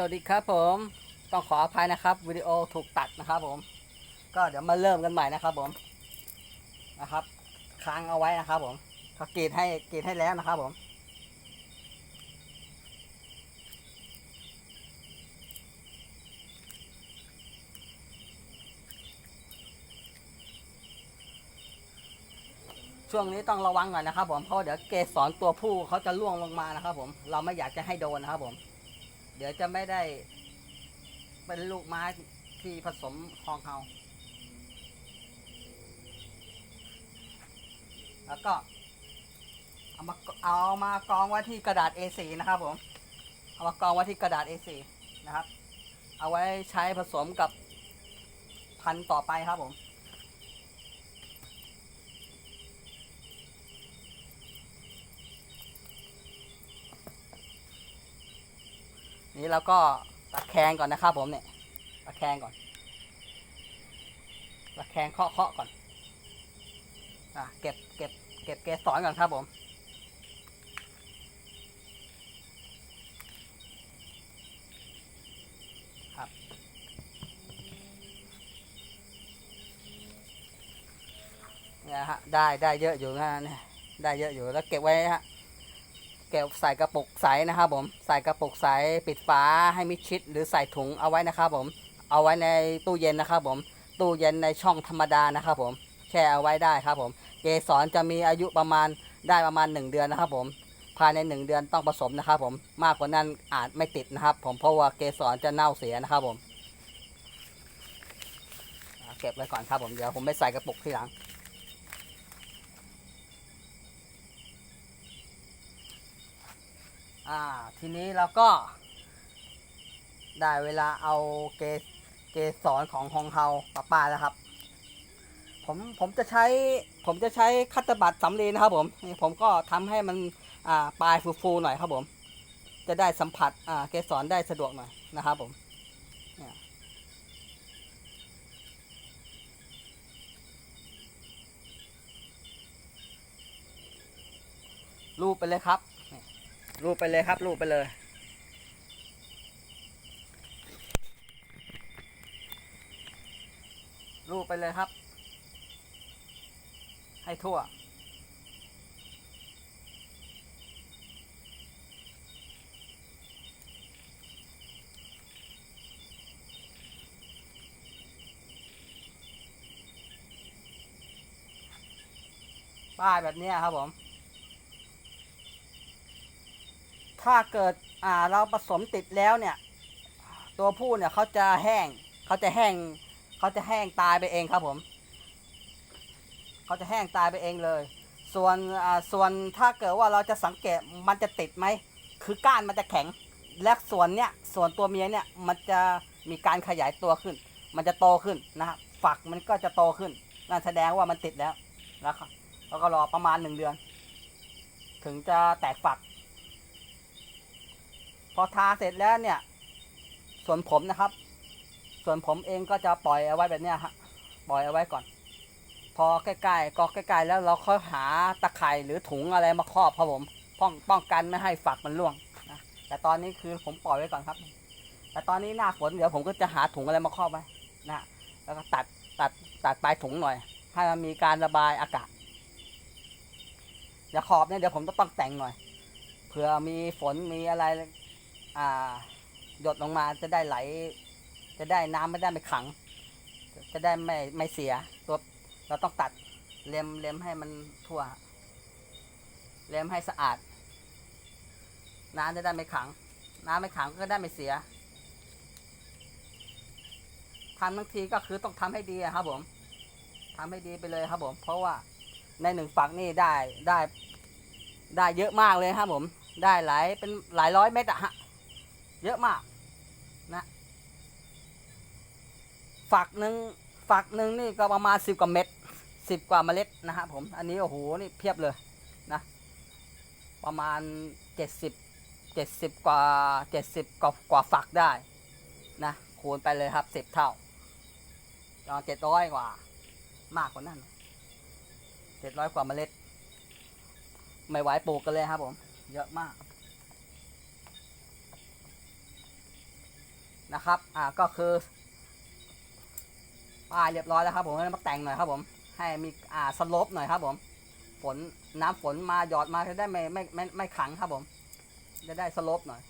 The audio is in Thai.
สวัสดีครับผมต้องขออภัยนะครับวิดีโอถูกตัดนะครับผม ก็เดี๋ยวมาเริ่มกันใหม่นะครับผมนะครับ ค้างเอาไว้นะครับผมเขากรีดให้กรีดให้แล้วนะครับผมช่วงนี้ต้องระวังหน่อยนะครับผมเพราะเดี๋ยวเกสรตัวผู้เขาจะล่วงลงมานะครับผมเราไม่อยากจะให้โดนนะครับผม เดี๋ยวจะไม่ได้ เป็นลูกไม้ที่ผสมคองเฮาแล้วก็ เอามาเอามากองไว้ที่กระดาษ A4 นะครับผม เอามากองไว้ที่กระดาษ A4 นะครับ เอาไว้ใช้ผสมกับพันต่อไปครับผม นี่เราก็ตะแคงก่อนนะครับผมเนี่ยตะแคงก่อนตะแคงเคาะเคาะก่อนอะเก็บเก็บเก็บเกสรก่อนครับผมครับเนี่ยฮะได้ได้เยอะอยู่นะเนี่ยได้เยอะอยู่แล้วเก็บไว้ฮะ เก็บใส่กระปุกใสนะครับผมใส่กระปุกใสปิดฝาให้มิดชิด หรือใส่ถุงเอาไว้นะครับผม เอาไว้ในตู้เย็นนะครับผม ตู้เย็นในช่องธรรมดานะครับผม แช่เอาไว้ได้ครับผม เกสรจะมีอายุประมาณได้ประมาณ 1 เดือนนะครับผม ภายใน 1 เดือนต้องผสมนะครับผม มากกว่านั้นอาจไม่ติดนะครับ ผม เพราะว่าเกสรจะเน่าเสียนะครับผม เก็บไว้ก่อนครับผม เดี๋ยวผมไปใส่กระปุกทีหลัง อ่า ทีนี้เราก็ได้เวลาเอาเกสเกสรของฮองเฮาปะป้าแล้วครับ ผมผมจะใช้ผมจะใช้คัตเตอร์บัตสำลีนะครับผมนี่ผมก็ทำให้มันอ่าปลายฟูๆหน่อยครับผม จะได้สัมผัสอ่าเกสรได้สะดวกหน่อยนะครับผมนี่ยรูปไปเลยครับ รูปไปเลยครับรูปไปเลยรูปไปเลยครับ ให้ทั่ว ป้ายแบบนี้ครับผม ถ้าเกิดอ่าเราผสมติดแล้วเนี่ย ตัวผู้เนี่ยเขาจะแห้งเขาจะแห้งเขาจะแห้งตายไปเองครับผมเขาจะแห้งตายไปเองเลย ส่วนอ่าส่วนถ้าเกิดว่าเราจะสังเกตมันจะติดไหมคือก้านมันจะแข็งและส่วนเนี้ยส่วนตัวเมียเนี่ยมันจะมีการขยายตัวขึ้น มันจะโตขึ้นนะครับฝักมันก็จะโตขึ้นนั่นแสดงว่ามันติดแล้วนะครับแล้วก็รอประมาณหนึ่งเดือน ถึงจะแตกฝัก อทาเสร็จแล้วเนี่ย ส่วนผมนะครับ ส่วนผมเองก็จะปล่อยเอาไว้แบบเนี้ยฮะปล่อยเอาไว้ก่อน พอใกล้ๆก็ใกล้ๆแล้วเราค่อยหาตะไคร่หรือถุงอะไรมาครอบครับผมป้องป้องกันไม่ให้ฝักมันร่วงนะแต่ตอนนี้คือผมปล่อยไว้ก่อนครับ แต่ตอนนี้หน้าฝนเดี๋ยวผมก็จะหาถุงอะไรมาครอบไว้นะแล้วก็ตัดตัดตัดปลายถุงหน่อย ให้มันมีการระบายอากาศอย่าขอบเนี่ยเดี๋ยวผมต้องต้องแต่งหน่อยเผื่อมีฝนมีอะไร หยดลงมาจะได้ไหล จะได้น้ำไม่ได้ไม่ขัง จะได้ไม่ไม่เสียตัวเราต้องตัดเล็มเล็มให้มันทั่ว เล็มให้สะอาด น้ำจะได้ไม่ขัง น้ำไม่ขังก็ได้ไม่เสียทำทั้งทีก็คือต้องทำให้ดีครับผมทำให้ดีไปเลยครับผม เพราะว่าในหนึ่งฝักนี่ได้ได้ ได้เยอะมากเลยครับผม ได้หลายเป็นหลายร้อยเม็ดอะฮะ เยอะมากนะฝักหนึ่งฝักหนึ่งนี่ก็ประมาณสิบกว่าเม็ดสิบกว่าเมล็ดนะฮะผมอันนี้โอ้โหนี่เพียบเลยนะประมาณเจ็ดสิบเจ็ดสิบกว่าเจ็ดสิบกว่ากว่าฝักได้นะคูณไปเลยครับสิบเท่าเจ็ดร้อยกว่า มากกว่านั้นเจ็ดร้อยกว่าเมล็ด ไม่ไหวปลูกกันเลยครับผม เยอะมาก นะครับอ่าก็คือป้ายเรียบร้อยแล้วครับผมให้มาแต่งหน่อยครับผม ให้มีอ่าสลบหน่อยครับผม ฝนน้ำฝนมาหยอดมาจะได้ไม่ไม่ไม่ไม่ขังครับผม จะได้สลบหน่อย